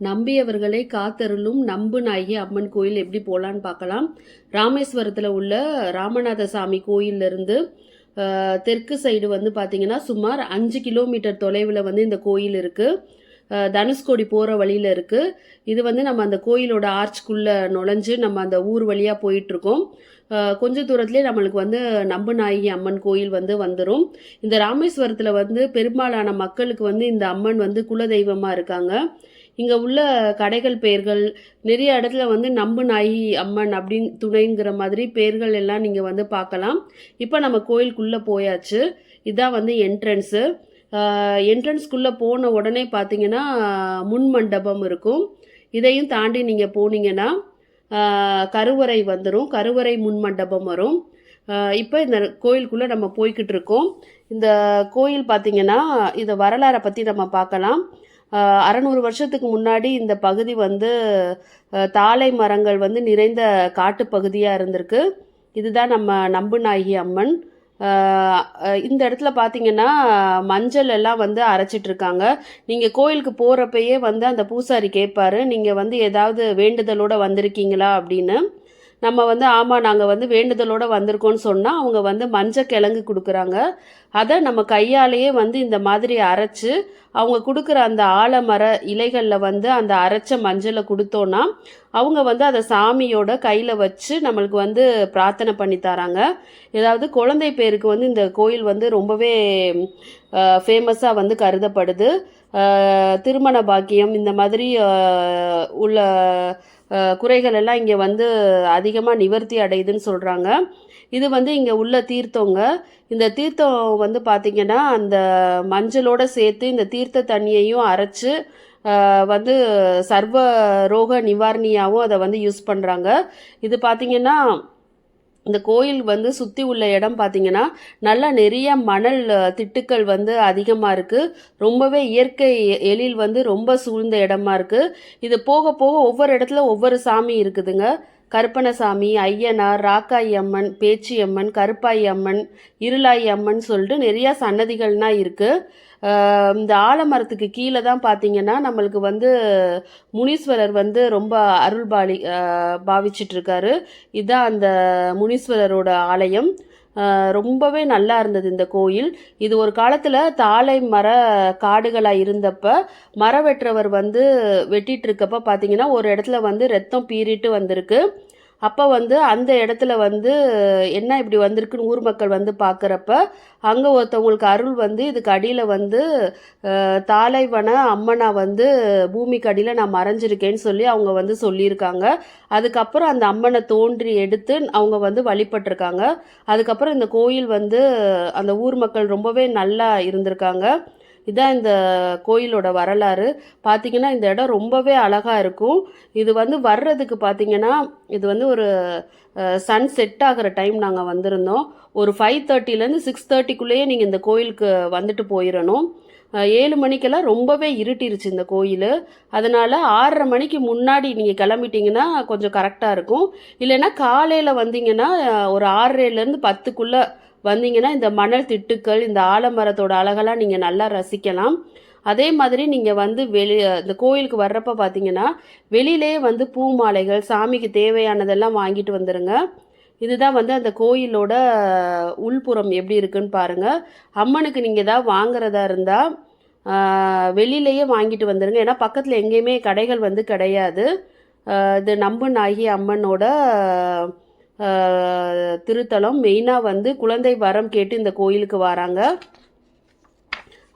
நம்பியவர்களை காத்தருளும் நம்பு நாயகி அம்மன் கோயில் எப்படி போகலான்னு பார்க்கலாம். ராமேஸ்வரத்தில் உள்ள ராமநாத சாமி கோயிலிருந்து தெற்கு சைடு வந்து பார்த்தீங்கன்னா சுமார் அஞ்சு கிலோமீட்டர் தொலைவில் வந்து இந்த கோயில் இருக்குது தனுஷ்கோடி போகிற வழியில் இருக்குது இது வந்து நம்ம அந்த கோயிலோட ஆர்ச்குள்ளே நுழைஞ்சு நம்ம அந்த ஊர் வழியாக போயிட்டுருக்கோம். கொஞ்ச தூரத்துலேயே நம்மளுக்கு வந்து நம்புநாயகி அம்மன் கோயில் வந்து வந்துடும் இந்த ராமேஸ்வரத்தில் வந்து பெரும்பாலான மக்களுக்கு வந்து இந்த அம்மன் வந்து குலதெய்வமாக இருக்காங்க. இங்கே உள்ள கடைகள் பெயர்கள் நிறைய இடத்துல வந்து நம்பு நாயி அம்மன் அப்படின்னு துணைங்கிற மாதிரி பெயர்கள் எல்லாம் நீங்கள் வந்து பார்க்கலாம் இப்போ நம்ம கோயிலுக்குள்ளே போயாச்சு. இதான் வந்து என்ட்ரன்ஸு என்ட்ரன்ஸ்குள்ளே போன உடனே பார்த்தீங்கன்னா முன் மண்டபம் இருக்கும். இதையும் தாண்டி நீங்கள் போனீங்கன்னா கருவறை வந்துடும் கருவறை முன் மண்டபம் வரும். இப்போ இந்த கோயிலுக்குள்ளே நம்ம போய்கிட்டு இருக்கோம். இந்த கோயில் பார்த்தீங்கன்னா இந்த வரலாறை பற்றி நம்ம பார்க்கலாம் அறநூறு வருஷத்துக்கு முன்னாடி இந்த பகுதி வந்து தாழை மரங்கள் வந்து நிறைந்த காட்டுப்பகுதியாக இருந்திருக்கு. இதுதான் நம்ம நம்புநாயகி அம்மன். இந்த இடத்துல பார்த்தீங்கன்னா மஞ்சள் எல்லாம் வந்து அரைச்சிட்ருக்காங்க நீங்கள் கோயிலுக்கு போகிறப்பயே வந்து அந்த பூசாரி கேட்பாரு நீங்கள் வந்து ஏதாவது வேண்டுதலோட வந்திருக்கீங்களா? அப்படின்னு. நம்ம வந்து ஆமாம் நாங்கள் வந்து வேண்டுதலோடு வந்திருக்கோம்னு சொன்னால் அவங்க வந்து மஞ்சள் கிழங்கு கொடுக்குறாங்க. அதை நம்ம கையாலேயே வந்து இந்த மாதிரி அரைச்சு அவங்க கொடுக்குற அந்த ஆலமர இலைகளில் வந்து அந்த அரைச்ச மஞ்சளை கொடுத்தோன்னா அவங்க வந்து அதை சாமியோட கையில் வச்சு நம்மளுக்கு வந்து பிரார்த்தனை பண்ணி தராங்க. ஏதாவது குழந்தை பேருக்கு வந்து இந்த கோயில் வந்து ரொம்பவே ஃபேமஸாக வந்து கருதப்படுது. திருமண பாக்கியம் இந்த மாதிரி உள்ள குறைகள் எல்லாம் இங்கே வந்து அதிகமாக நிவர்த்தி அடையுதுன்னு சொல்கிறாங்க இது வந்து இங்கே உள்ள தீர்த்தங்க. இந்த தீர்த்தம் வந்து பார்த்திங்கன்னா அந்த மஞ்சளோட சேர்த்து இந்த தீர்த்த தண்ணியையும் அரைச்சு வந்து சர்வ ரோக நிவாரணியாகவும் அதை வந்து யூஸ் பண்ணுறாங்க இது பார்த்திங்கன்னா இந்த கோயில் வந்து சுற்றி உள்ள இடம் பார்த்தீங்கன்னா நல்லா நிறைய மணல் திட்டுக்கள் வந்து அதிகமாக இருக்குது ரொம்பவே இயற்கை எழில் வந்து ரொம்ப சூழ்ந்த இடமா இருக்குது இது போக போக ஒவ்வொரு இடத்துல ஒவ்வொரு சாமி இருக்குதுங்க. கருப்பணசாமி ஐயனார் ராக்காயி அம்மன் பேச்சியம்மன் கருப்பாய் அம்மன் இருளாயி அம்மன் சொல்லிட்டு நிறையா சன்னதிகள்னா இருக்குது இந்த ஆலமரத்துக்கு கீழே தான் பார்த்தீங்கன்னா நம்மளுக்கு வந்து முனீஸ்வரர் வந்து ரொம்ப அருள்பாலி அஹ், இதுதான் அந்த முனீஸ்வரரோட ஆலயம். ரொம்பவே நல்லா இருந்தது இந்த கோயில். இது ஒரு காலத்தில் தாழை மர காடுகளாக இருந்தப்ப மர வெட்டுறவர் வந்து வெட்டிகிட்டு இருக்கப்ப பார்த்தீங்கன்னா ஒரு இடத்துல வந்து ரத்தம் பீறிட்டு வந்திருக்கு. அப்போ வந்து அந்த இடத்துல வந்து என்ன இப்படி வந்திருக்குன்னு ஊர் மக்கள் வந்து பார்க்குறப்ப அங்கே ஒருத்தவங்களுக்கு அருள் வந்து இதுக்கு அடியில் வந்து தாலைவன தாழைவன வந்து பூமிக்கு அடியில் நான் மறைஞ்சிருக்கேன்னு சொல்லி அவங்க வந்து சொல்லியிருக்காங்க. அதுக்கப்புறம் அந்த அம்மனை தோன்றி எடுத்து அவங்க வந்து வழிபட்டிருக்காங்க. அதுக்கப்புறம் இந்த கோயில் வந்து அந்த ஊர் மக்கள் ரொம்பவே நல்லா இருந்திருக்காங்க. இதான் இந்த கோயிலோட வரலாறு. பார்த்தீங்கன்னா இந்த இடம் ரொம்பவே அழகாக இருக்கும். இது வந்து வர்றதுக்கு பார்த்தீங்கன்னா இது வந்து ஒரு சன் செட் ஆகிற டைம் நாங்கள் வந்திருந்தோம். ஒரு ஃபைவ் தேர்ட்டிலேருந்து சிக்ஸ் தேர்ட்டிக்குள்ளேயே நீங்கள் இந்த கோயிலுக்கு வந்துட்டு போயிடணும் ஏழு மணிக்கெல்லாம் ரொம்பவே இருட்டிருச்சு இந்த கோயில். அதனால் ஆறரை மணிக்கு முன்னாடி நீங்கள் கிளம்பிட்டீங்கன்னா கொஞ்சம் கரெக்டாக இருக்கும். இல்லைன்னா காலையில் வந்தீங்கன்னா ஒரு ஆறரைலேருந்து பத்துக்குள்ளே வந்தீங்கன்னா இந்த மணல் திட்டுக்கள் இந்த ஆலமரத்தோட அழகெல்லாம் நீங்கள் நல்லா ரசிக்கலாம். அதே மாதிரி நீங்கள் வந்து வெளி இந்த கோயிலுக்கு வர்றப்ப பார்த்தீங்கன்னா வெளியிலே வந்து பூ மாலைகள் சாமிக்கு தேவையானதெல்லாம் வாங்கிட்டு வந்துடுங்க இதுதான் வந்து அந்த கோயிலோட உள்புறம் எப்படி இருக்குன்னு பாருங்கள் அம்மனுக்கு நீங்கள் ஏதாவது வாங்குறதா இருந்தால் வெளியிலேயே வாங்கிட்டு வந்துடுங்க ஏன்னா பக்கத்தில் எங்கேயுமே கடைகள் வந்து கிடையாது. இது நம்பு நாகி அம்மனோட திருத்தலம். மெயினாக வந்து குழந்தை வரம் கேட்டு இந்த கோயிலுக்கு வராங்க.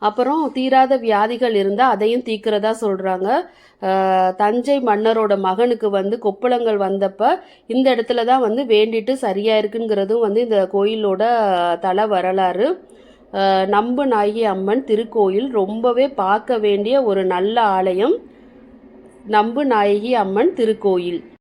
அப்புறம் தீராத வியாதிகள் இருந்தால் அதையும் தீக்கிறதா சொல்கிறாங்க தஞ்சை மன்னரோட மகனுக்கு வந்து கொப்பளங்கள் வந்தப்ப இந்த இடத்துல தான் வந்து வேண்டிட்டு சரியாக இருக்குங்கிறதும் வந்து இந்த கோயிலோட தல வரலாறு. நம்பு நாயகி அம்மன் திருக்கோயில் ரொம்பவே பார்க்க வேண்டிய ஒரு நல்ல ஆலயம் நம்பு நாயகி அம்மன் திருக்கோயில்.